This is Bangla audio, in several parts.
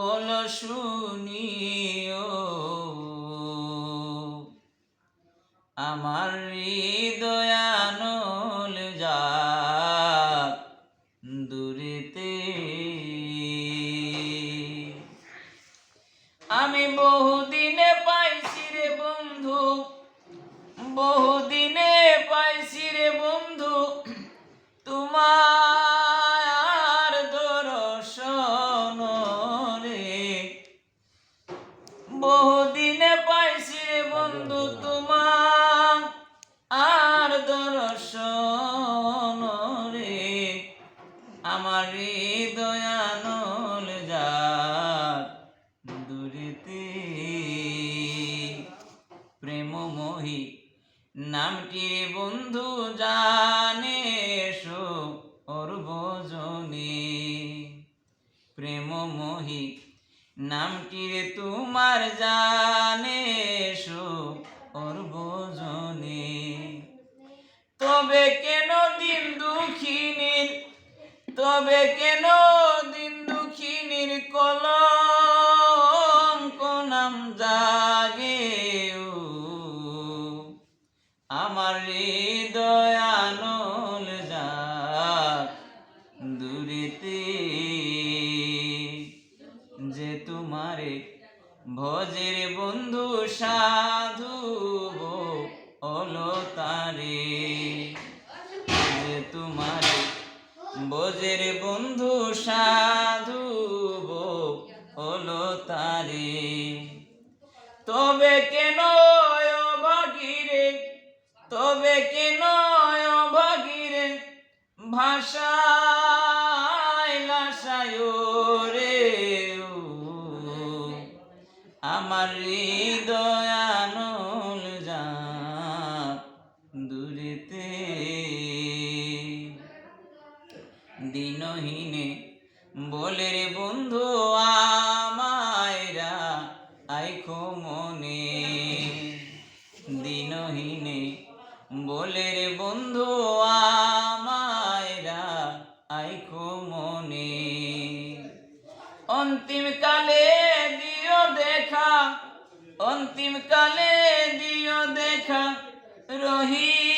বল শুনিও। আমার হৃদয়ানল যাক দূরেতে। আমি বহুদিনে পাইছি রে বন্ধু বহুদিনে আমার দয়ানল যার দূরেতে। প্রেমমোহী, নামটি বন্ধু জানে সর্বজনে প্রেমমোহী, নামটি রে তোমার জানে সর্বজনে তবে কে তবে কেন? দিন দুঃখিনীর কলঙ্ক নাম জাগে আমার হৃদয় আনল যাক দূরেতে, যে তোমারে ভজের বন্ধু সাধু অলতারে বজের বন্ধু সাধু অলতারে তবে কেন অভাগিরে তবে কেন অভাগিরে ভাষায় রে আমার হৃদয় বলে রে বন্ধু আমায়রা আইখো মনে। দিনহীনে বলে রে বন্ধু আমায়রা আইখো মনে। অন্তিম কালে দিও দেখা, অন্তিম কালে দিও দেখা, রহিম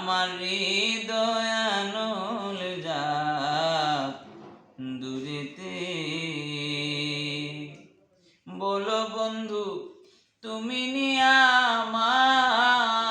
আমার হৃদয়ানল যা দূরেতে। বলো বন্ধু তুমি নিয়ে আমার